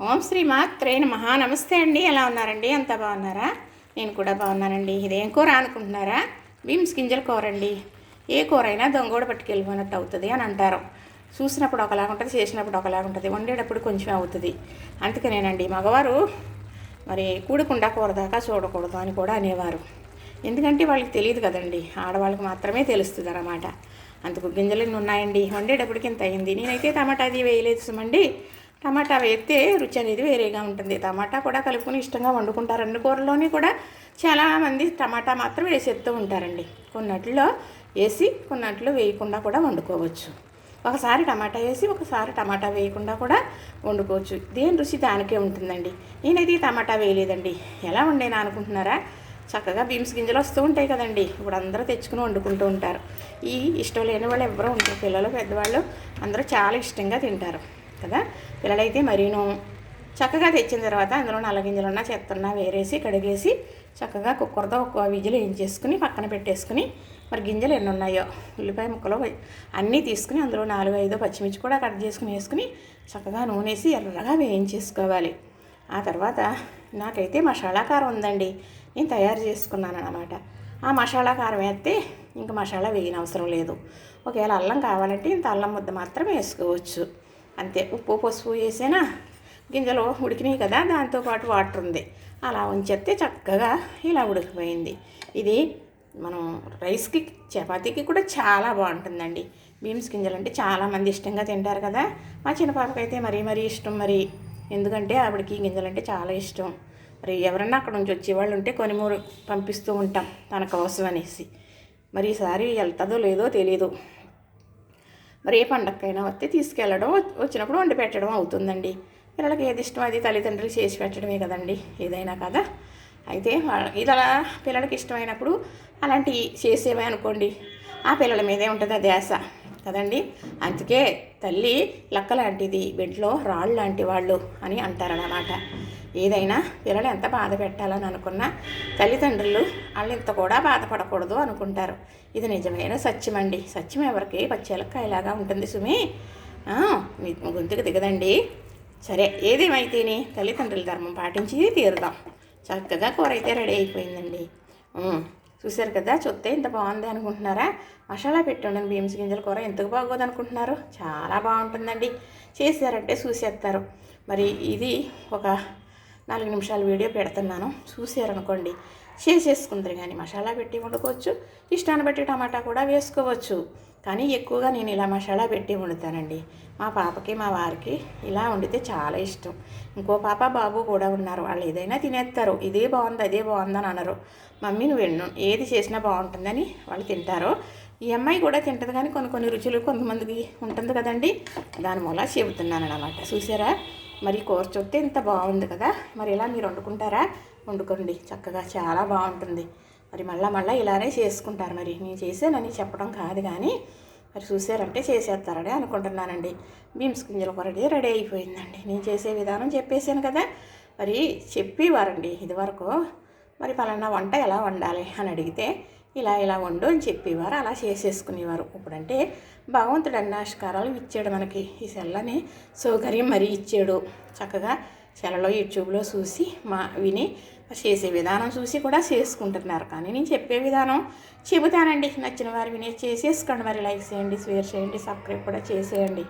ఓం శ్రీ మాత్రే మహా నమస్తే అండి. ఎలా ఉన్నారండి? అంతా బాగున్నారా? నేను కూడా బాగున్నానండి. ఇదేం కూర అనుకుంటున్నారా? బీమ్స్ గింజల కూర అండి. ఏ కూర అయినా దొంగోడ పట్టుకెళ్ళిపోయినట్టు అవుతుంది అని అంటారు. చూసినప్పుడు ఒకలాగా ఉంటుంది చేసినప్పుడు ఒకలాగా ఉంటుంది. వండేటప్పుడు కొంచెం అవుతుంది. అందుకనేనండి మగవారు మరి కూడకుండా కూర దాకా చూడకూడదు అని కూడా అనేవారు. ఎందుకంటే వాళ్ళకి తెలియదు కదండి. ఆడవాళ్ళకి మాత్రమే తెలుస్తుంది అన్నమాట. అందుకు గింజలు ఉన్నాయండి? వండేటప్పటికి ఇంత అయింది. నేనైతే టమాటా అది వేయలేదు సుమండి. టమాటా వేస్తే రుచి అనేది వేరేగా ఉంటుంది. టమాటా కూడా కలుపుకొని ఇష్టంగా వండుకుంటారు. అన్ని కూరలోని కూడా చాలామంది టమాటా మాత్రం వేసేస్తూ ఉంటారండి. కొన్నట్లో వేసి కొన్నట్లు వేయకుండా కూడా వండుకోవచ్చు. ఒకసారి టమాటా వేసి ఒకసారి టమాటా వేయకుండా కూడా వండుకోవచ్చు. దేని రుచి దానికే ఉంటుందండి. నేనైతే ఈ టమాటా వేయలేదండి. ఎలా వండేనా అనుకుంటున్నారా? చక్కగా బీమ్స్ గింజలు వస్తూ ఉంటాయి కదండి. ఇప్పుడు అందరూ తెచ్చుకుని వండుకుంటూ ఉంటారు. ఈ ఇష్టం లేని వాళ్ళు ఎవరో ఉంటారు. పిల్లలు పెద్దవాళ్ళు అందరూ చాలా ఇష్టంగా తింటారు. కదా? పిల్లలైతే మరీను చక్కగా తెచ్చిన తర్వాత అందులో నల్లగింజలున్నా చెత్తన్నా వేరేసి కడిగేసి చక్కగా కుక్కర్తో ఒక విజిల్ వేయించేసుకుని పక్కన పెట్టేసుకుని మరి గింజలు ఎన్ని ఉన్నాయో ఉల్లిపాయ ముక్కలు అన్నీ తీసుకుని అందులో నాలుగు ఐదు పచ్చిమిర్చి కూడా కట్ చేసుకుని వేసుకుని చక్కగా నూనె వేసి ఎర్రగా వేయించేసుకోవాలి. ఆ తర్వాత నాకైతే మసాలా కారం ఉందండి. నేను తయారు చేసుకున్నాను అనమాట ఆ మసాలా కారం వేస్తే ఇంకా మసాలా వేయనవసరం లేదు. ఒకవేళ అల్లం కావాలంటే ఇంత అల్లం ముద్ద మాత్రం వేసుకోవచ్చు. అంతే. ఉప్పు పసుపు వేసేనా? గింజలు ఉడికినాయి కదా దాంతోపాటు వాటర్ ఉంది. అలా ఉంచేస్తే చక్కగా ఇలా ఉడికిపోయింది. ఇది మనం రైస్కి చపాతీకి కూడా చాలా బాగుంటుందండి. బీన్స్ గింజలు అంటే చాలామంది ఇష్టంగా తింటారు కదా. మా చిన్న పాపకైతే మరీ మరీ ఇష్టం మరి. ఎందుకంటే ఆవిడకి గింజలు అంటే చాలా ఇష్టం. మరి ఎవరన్నా అక్కడ నుంచి వచ్చేవాళ్ళు ఉంటే కొనిమూరు పంపిస్తూ ఉంటాం తన కోసం అనేసి. మరి ఈసారి వెళ్తుందో లేదో తెలియదు మరి ఏ పండగకైనా వస్తే తీసుకెళ్ళడం వచ్చినప్పుడు వండి పెట్టడం అవుతుందండి. పిల్లలకి ఏది ఇష్టం అది తల్లిదండ్రులు చేసి పెట్టడమే కదండి ఏదైనా కదా. అయితే వాళ్ళ- ఇది అలా పిల్లలకి ఇష్టమైనప్పుడు అలాంటివి చేసేవే అనుకోండి. ఆ పిల్లల మీదే ఉంటుంది ఆ ధ్యాస కదండి. అందుకే తల్లి లక్క లాంటిది బెడ్లో రాళ్ళు లాంటి వాళ్ళు అని అంటారన్నమాట. ఏదైనా పిల్లలు ఎంత బాధ పెట్టాలని అనుకున్నా తల్లిదండ్రులు వాళ్ళు ఇంత కూడా బాధపడకూడదు అనుకుంటారు. ఇది నిజమైన? సత్యం అండి సత్యం ఎవరికి? పచ్చేలకాయలాగా ఉంటుంది సుమి. గొంతుకు దిగదండి. సరే ఏదేమైతేని తల్లిదండ్రుల ధర్మం పాటించి తీరుదాం. చక్కగా కూర అయితే రెడీ అయిపోయిందండి. చూశారు కదా చూస్తే ఇంత బాగుంది అనుకుంటున్నారా? మసాలా పెట్టుండని బీమ్స్ గింజల కూర ఎందుకు బాగోదు అనుకుంటున్నారు చాలా బాగుంటుందండి. చేశారంటే చూసేస్తారు మరి ఇది ఒక నాలుగు నిమిషాలు వీడియో పెడుతున్నాను. చూసారనుకోండి చేసేసుకుందరు కానీ మసాలా పెట్టి వండుకోవచ్చు. ఇష్టాన్ని బట్టి టమాటా కూడా వేసుకోవచ్చు. కానీ ఎక్కువగా నేను ఇలా మసాలా పెట్టి వండుతానండి. మా పాపకి మా వారికి ఇలా వండితే చాలా ఇష్టం. ఇంకో పాప బాబు కూడా ఉన్నారు. వాళ్ళు ఏదైనా తినేస్తారు. ఇదే బాగుంది అదే బాగుందని అనరు. మమ్మీ నువ్వు ఎన్నో ఏది చేసినా బాగుంటుందని వాళ్ళు తింటారు. ఈ అమ్మాయి కూడా తింటుంది కానీ కొన్ని కొన్ని రుచులు కొంతమందికి ఉంటుంది కదండి. దాని మూల చెబుతున్నాను అనమాట చూసారా మరి కూర చూస్తే ఇంత బాగుంది కదా. మరి ఇలా మీరు వండుకుంటారా? వండుకోండి. చక్కగా చాలా బాగుంటుంది. మరి మళ్ళీ మళ్ళీ ఇలానే చేసుకుంటారు మరి. నేను చేసానని చెప్పడం కాదు కానీ మరి చూసారంటే చేసేస్తారని అనుకుంటున్నానండి. బీమ్స్ గింజల కూర రెడీ రెడీ అయిపోయిందండి. నేను చేసే విధానం చెప్పేశాను కదా. మరి చెప్పేవారండి ఇదివరకు మరి పలానా వంట ఎలా వండాలి అని అడిగితే ఇలా ఇలా వండు అని చెప్పేవారు అలా చేసేసుకునేవారు. ఇప్పుడంటే భగవంతుడు అన్ని ఆవిష్కారాలు ఇచ్చాడు మనకి. ఈ సెల్లని సౌకర్యం మరీ ఇచ్చాడు. చక్కగా సెలలో యూట్యూబ్లో చూసి మా విని చేసే విధానం చూసి కూడా చేసుకుంటున్నారు. కానీ నేను చెప్పే విధానం చెబుతానండి. నచ్చిన వారు వినే చేసేసుకోండి. మరి లైక్ చేయండి షేర్ చేయండి సబ్స్క్రైబ్ కూడా చేసేయండి.